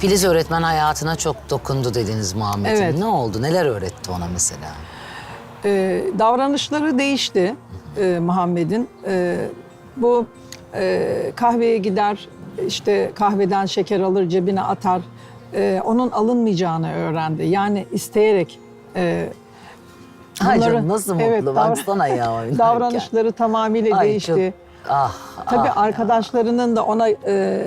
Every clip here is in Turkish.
Filiz öğretmen hayatına çok dokundu dediniz Muhammed'in. Evet. Ne oldu? Neler öğretti ona mesela? Ee, davranışları değişti e, Muhammed'in. Ee, bu e, kahveye gider, işte kahveden şeker alır cebine atar. Ee, onun alınmayacağını öğrendi. Yani isteyerek. E, Ay bunları- canım nasıl mutlu davran- baksana ya oynarken. davranışları tamamıyla Ay değişti. çok- ah, Tabii ah. arkadaşlarının da ona e,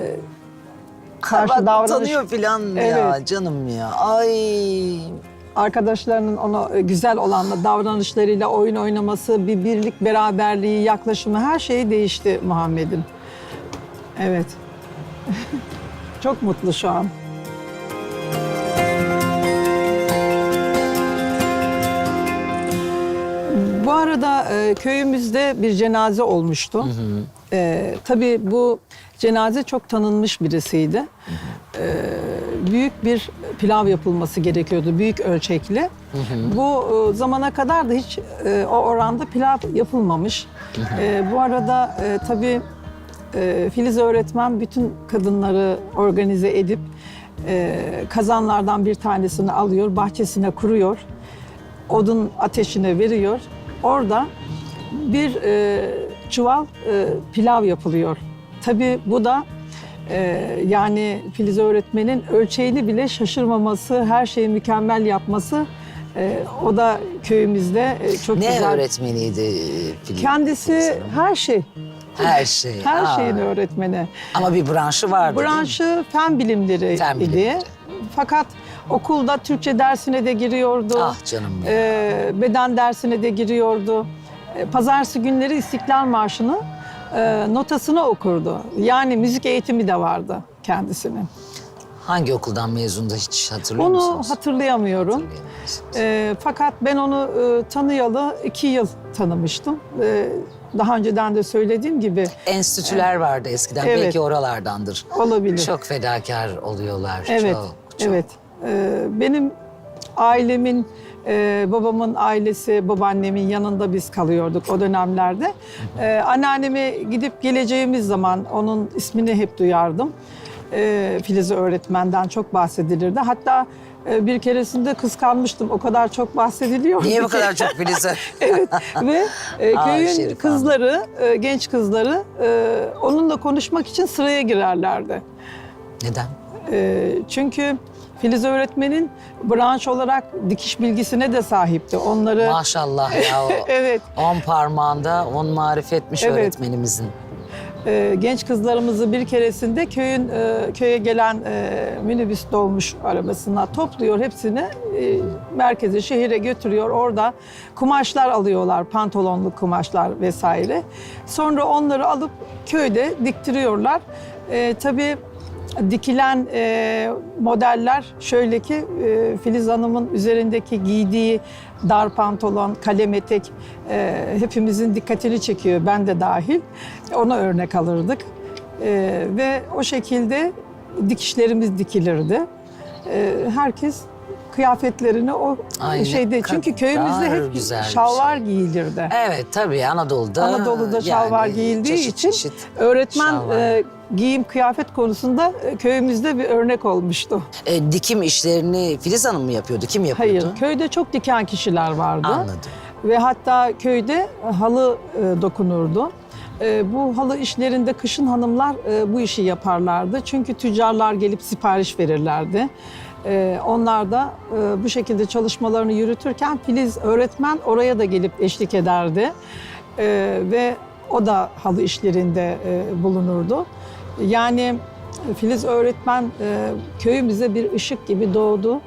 karşı Bak, davranış utanıyor falan ya Evet. canım ya. Ay arkadaşlarının ona e, güzel olanla davranışlarıyla oyun oynaması, bir birlik, beraberliği, yaklaşımı her şey değişti Muhammed'in. Evet. Çok mutlu şu an. Bu arada e, köyümüzde bir cenaze olmuştu. E, tabii bu cenaze çok tanınmış birisiydi. E, büyük bir pilav yapılması gerekiyordu, büyük ölçekli. Bu e, zamana kadar da hiç e, o oranda pilav yapılmamış. E, bu arada e, tabii e, Filiz öğretmen bütün kadınları organize edip e, kazanlardan bir tanesini alıyor, bahçesine kuruyor odun ateşine veriyor. Orada bir e, çuval e, pilav yapılıyor. Tabii bu da e, yani Filiz öğretmenin ölçeğini bile şaşırmaması, her şeyi mükemmel yapması e, o da köyümüzde e, çok ne güzel. öğretmeniydi Filiz? Filiz Kendisi Hanım? her şey, her şey. her Aa. şeyin öğretmeni. Ama bir branşı vardı? Branşı fen bilimleri Fen idi. bilimleri. Fakat okulda Türkçe dersine de giriyordu. Ah canım ya. Ee, beden dersine de giriyordu. Ee, Pazartesi günleri İstiklal Marşı'nı e, notasını okurdu. Yani müzik eğitimi de vardı kendisinin. Hangi okuldan mezundu hiç hatırlıyor Onu musunuz? hatırlayamıyorum. Hatırlayamıyorsunuz. Ee, fakat ben onu e, tanıyalı iki yıl tanımıştım. Ee, daha önceden de söylediğim gibi Enstitüler vardı eskiden. Evet. Belki oralardandır. olabilir. Çok fedakar oluyorlar. Evet, Çok, çok. evet. Ee, benim ailemin, e, babamın ailesi, babaannemin yanında biz kalıyorduk o dönemlerde. Ee, anneanneme gidip geleceğimiz zaman onun ismini hep duyardım. Ee, Filiz öğretmenden çok bahsedilirdi. Hatta e, bir keresinde kıskanmıştım. O kadar çok bahsediliyor. Niye bu kadar çok Filiz'e? evet ve e, Aa, köyün Şerif kızları, e, genç kızları e, onunla konuşmak için sıraya girerlerdi. Neden? Ee, çünkü Filiz öğretmenin branş olarak dikiş bilgisine de sahipti. Onları Maşallah ya. o evet On parmağında on marifetmiş Evet. öğretmenimizin. e, genç kızlarımızı bir keresinde köyün e, köye gelen e, minibüs dolmuş arabasına topluyor hepsini e, merkeze şehire götürüyor. Orada kumaşlar alıyorlar, pantolonlu kumaşlar vesaire. Sonra onları alıp köyde diktiriyorlar. E, tabii dikilen e, modeller şöyle ki e, Filiz Hanım'ın üzerindeki giydiği dar pantolon, kalem etek e, hepimizin dikkatini çekiyor, ben de dahil. Ona örnek alırdık. E, ve o şekilde dikişlerimiz dikilirdi. E, herkes kıyafetlerini o Ay ne şeyde çünkü köyümüzde kadar hep güzel bir şalvar şey. giyilirdi. Evet tabii Anadolu'da. Anadolu'da şalvar yani giyildiği çeşit için çeşit öğretmen şalvar. e, giyim kıyafet konusunda e, köyümüzde bir örnek olmuştu. E, dikim işlerini Filiz Hanım mı yapıyordu? Kim yapıyordu? Hayır, köyde çok diken kişiler vardı. Anladım. Ve hatta köyde halı e, dokunurdu. E, bu halı işlerinde kışın hanımlar e, bu işi yaparlardı. Çünkü tüccarlar gelip sipariş verirlerdi. E, onlar da e, bu şekilde çalışmalarını yürütürken Filiz öğretmen oraya da gelip eşlik ederdi. E, ve o da halı işlerinde e, bulunurdu. Yani Filiz öğretmen e, köyümüze bir ışık gibi doğdu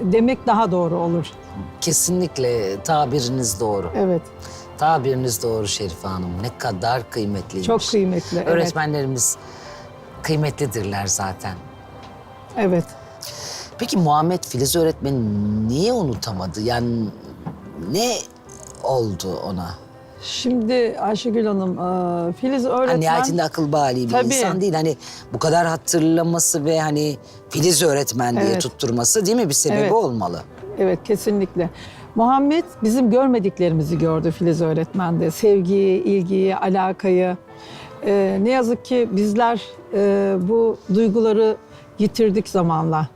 demek daha doğru olur. Kesinlikle tabiriniz doğru. Evet, Tabiriniz doğru Şerife Hanım. Ne kadar kıymetliymiş. çok kıymetli. Evet, Öğretmenlerimiz kıymetlidirler zaten. evet. Peki Muhammed Filiz öğretmeni niye unutamadı? Yani ne oldu ona? Şimdi Ayşegül Hanım, e, Filiz Hani öğretmen... nihayetinde akıl bali bir Tabii. insan değil. Hani bu kadar hatırlaması ve hani Filiz öğretmen diye Evet. tutturması değil mi bir sebebi Evet. olmalı? Evet, kesinlikle. Muhammed bizim görmediklerimizi gördü Filiz öğretmende. Sevgiyi, ilgiyi, alakayı. E, ne yazık ki bizler e, bu duyguları yitirdik zamanla.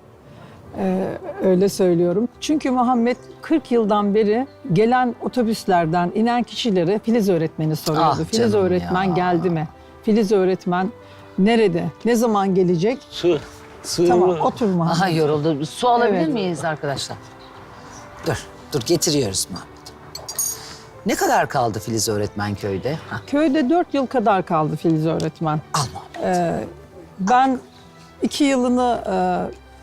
Ee, öyle söylüyorum. Çünkü Muhammed 40 yıldan beri gelen otobüslerden inen kişilere Filiz öğretmeni soruyordu. Ah Filiz canım öğretmen ya. geldi mi? Filiz öğretmen nerede? Ne zaman gelecek? Su. Su. Tamam otur Muhammed. Aha yoruldu. Su alabilir Evet. miyiz arkadaşlar? Dur, dur getiriyoruz Muhammed. Ne kadar kaldı Filiz öğretmen köyde? Ha, Köyde 4 yıl kadar kaldı Filiz öğretmen. al Muhammed. Ben iki yılını e,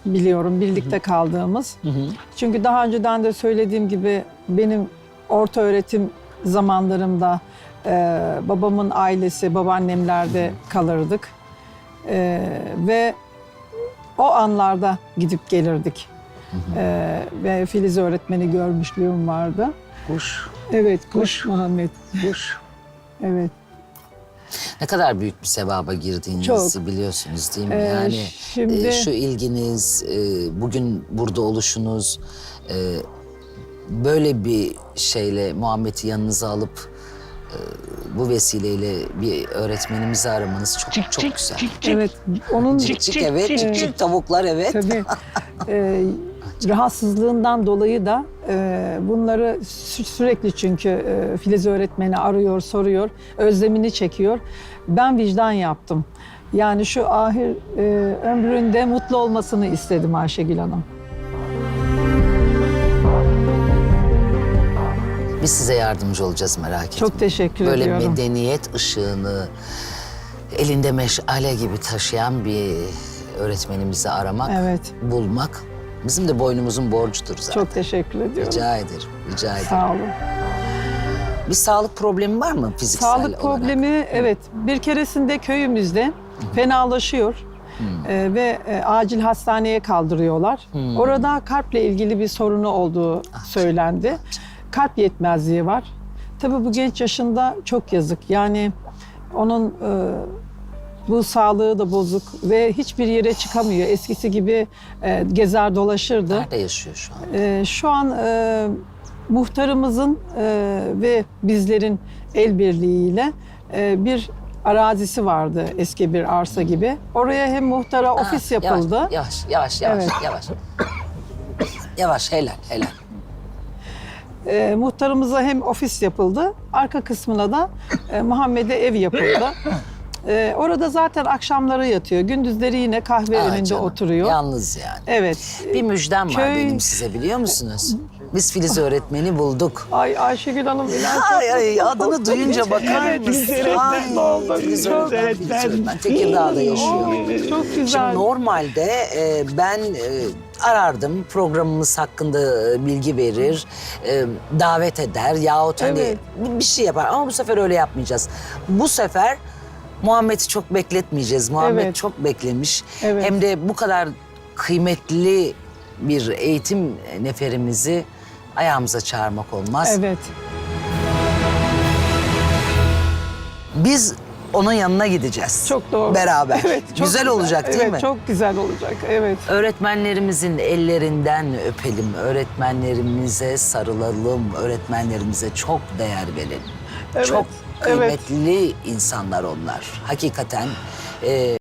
biliyorum birlikte kaldığımız. Çünkü daha önceden de söylediğim gibi benim orta öğretim zamanlarımda e, babamın ailesi, babaannemlerde kalırdık. E, ve o anlarda gidip gelirdik. E, ve Filiz öğretmeni görmüşlüğüm vardı. Kuş. Evet, kuş Muhammed. Kuş. Evet. Ne kadar büyük bir sevaba girdiğinizi Çok. biliyorsunuz değil mi? Ee, yani şimdi- e, şu ilginiz, e, bugün burada oluşunuz, e, böyle bir şeyle Muhammed'i yanınıza alıp e, bu vesileyle bir öğretmenimizi aramanız çok Çık çok çık güzel. çık çık. Evet, onun Cik cik evet, cik cik tavuklar evet. Tabii. Ee, rahatsızlığından dolayı da e, bunları sü- sürekli çünkü e, Filiz öğretmeni arıyor, soruyor, özlemini çekiyor. Ben vicdan yaptım. Yani şu ahir e, ömründe mutlu olmasını istedim Ayşegül Hanım. Biz size yardımcı olacağız merak etmeyin. Çok teşekkür Böyle ediyorum. medeniyet ışığını elinde meşale gibi taşıyan bir öğretmenimizi aramak, Evet. bulmak bizim de boynumuzun borcudur zaten. Çok teşekkür ediyorum. Rica ederim, rica ederim. Sağ olun. Bir sağlık problemi var mı fiziksel Sağlık olarak? problemi evet bir keresinde köyümüzde fenalaşıyor Ee, ve e, acil hastaneye kaldırıyorlar. Orada kalple ilgili bir sorunu olduğu söylendi. Kalp yetmezliği var. Tabii bu genç yaşında çok yazık. Yani onun e, bu sağlığı da bozuk ve hiçbir yere çıkamıyor. Eskisi gibi e, gezer dolaşırdı. Nerede yaşıyor şu an? Ee, şu an e, muhtarımızın e, ve bizlerin el birliğiyle e, bir arazisi vardı eski bir arsa gibi. Oraya hem muhtara ofis Ha, yapıldı. Yavaş, yavaş, yavaş, Evet. yavaş. Yavaş, helal, helal. E, muhtarımıza hem ofis yapıldı. Arka kısmına da e, Muhammed'e ev yapıldı. E, orada zaten akşamları yatıyor. Gündüzleri yine kahve Aa, önünde canım, oturuyor. Yalnız yani. Evet. Bir müjdem var Köy- benim size biliyor musunuz? Biz Filiz öğretmeni bulduk. Ay Ayşegül Hanım Ay ay adını duyunca bakar mısın? Filiz öğretmen oldu? Filiz öğretmen. Tekirdağ'da yaşıyor. çok güzel. Şimdi normalde e, ben e, arardım programımız hakkında e, bilgi verir, e, davet eder yahut hani Evet. bir şey yapar ama bu sefer öyle yapmayacağız. Bu sefer Muhammed'i çok bekletmeyeceğiz. Muhammed Evet. çok beklemiş. Evet. Hem de bu kadar kıymetli bir eğitim neferimizi ayağımıza çağırmak olmaz. Evet. Biz onun yanına gideceğiz. Çok doğru. Beraber. Evet, çok güzel, olacak değil evet, mi? çok güzel olacak. Evet. Öğretmenlerimizin ellerinden öpelim, öğretmenlerimize sarılalım, öğretmenlerimize çok değer verelim. Evet, Çok. Kıymetli insanlar onlar. Hakikaten e,